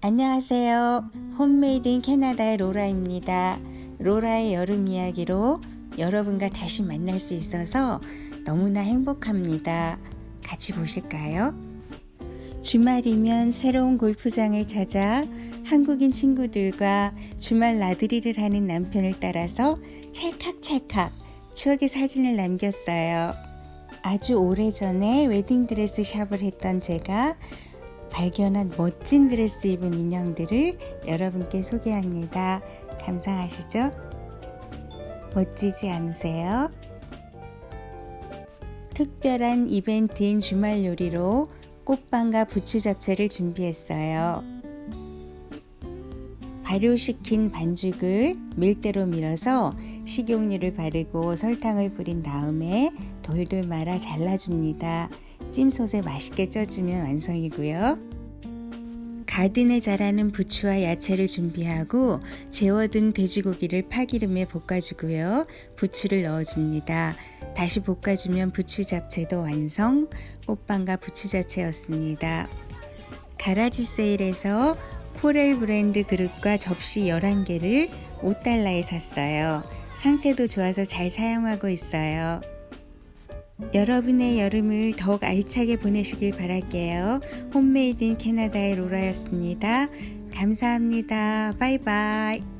안녕하세요. 홈메이드 인 캐나다의 로라입니다. 로라의 여름 이야기로 여러분과 다시 만날 수 있어서 너무나 행복합니다. 같이 보실까요? 주말이면 새로운 골프장을 찾아 한국인 친구들과 주말 나들이를 하는 남편을 따라서 찰칵찰칵 추억의 사진을 남겼어요. 아주 오래전에 웨딩드레스 샵을 했던 제가 발견한 멋진 드레스 입은 인형들을 여러분께 소개합니다. 감상하시죠? 멋지지 않으세요? 특별한 이벤트인 주말 요리로 꽃빵과 부추 잡채를 준비했어요. 발효시킨 반죽을 밀대로 밀어서 식용유를 바르고 설탕을 뿌린 다음에 돌돌 말아 잘라줍니다. 찜솥에 맛있게 쪄주면 완성이고요. 가든에 자라는 부추와 야채를 준비하고 재워둔 돼지고기를 파기름에 볶아주고요. 부추를 넣어줍니다. 다시 볶아주면 부추 잡채도 완성. 꽃빵과 부추 잡채였습니다. 가라지 세일에서 코렐 브랜드 그릇과 접시 11개를 5달러에 샀어요. 상태도 좋아서 잘 사용하고 있어요. 여러분의 여름을 더욱 알차게 보내시길 바랄게요. 홈메이드 인 캐나다의 로라였습니다. 감사합니다. 바이바이.